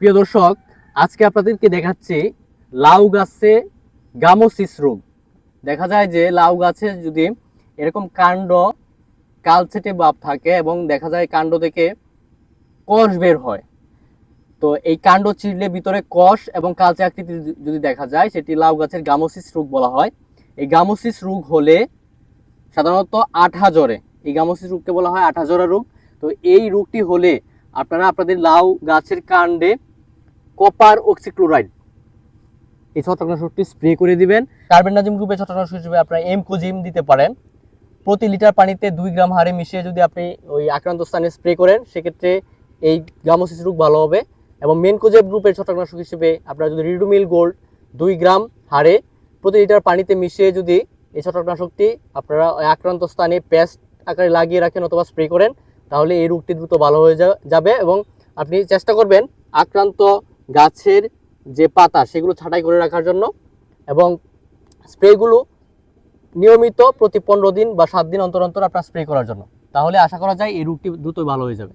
প্রিয় দর্শক, আজকে আপনাদেরকে দেখাচ্ছি লাউ গাছে গামোসিস রোগ। দেখা যায় যে লাউ গাছে যদি এরকম কাণ্ড কালচেটে ভাব থাকে এবং দেখা যায় কাণ্ড থেকে কষ বের হয়, তো এই কাণ্ড চিড়লে ভিতরে কষ এবং কালচে আকৃতি যদি দেখা যায়, সেটি লাউ গাছের গামোসিস রোগ বলা হয়। এই গামোসিস রোগ হলে সাধারণত আঠা জ্বরে। এই গামোসিস রোগকে বলা হয় আঠা জ্বরা রোগ। তো এই রোগটি হলে আপনারা আপনাদের লাউ গাছের কাণ্ডে কপার অক্সিক্লোরাইড এই ছত্রাকনাশকটি স্প্রে করে দিবেন। কার্বেন্ডাজিম গ্রুপের ছত্রাকনাশক হিসেবে আপনারা এমকোজিম দিতে পারেন। প্রতি লিটার পানিতে দুই গ্রাম হারে মিশিয়ে যদি আপনি ওই আক্রান্ত স্থানে স্প্রে করেন, সেক্ষেত্রে এই গামোসিস রোগ ভালো হবে। এবং মেনকোজেব গ্রুপের ছত্রাকনাশক হিসেবে আপনারা যদি রিডুমিল গোল্ড দুই গ্রাম হারে প্রতি লিটার পানিতে মিশিয়ে যদি এই ছত্রাকনাশকটি আপনারা ওই আক্রান্ত স্থানে পেস্ট আকারে লাগিয়ে রাখেন অথবা স্প্রে করেন, তাহলে এই রোগটি দ্রুত ভালো হয়ে যাবে। এবং আপনি চেষ্টা করবেন আক্রান্ত গাছের যে পাতা সেগুলো ছাঁটাই করে রাখার জন্য এবং স্প্রেগুলো নিয়মিত প্রতি পনেরো দিন বা সাত দিন অন্তর অন্তর আপনার স্প্রে করার জন্য। তাহলে আশা করা যায় এই রোগটি দ্রুতই ভালো হয়ে যাবে।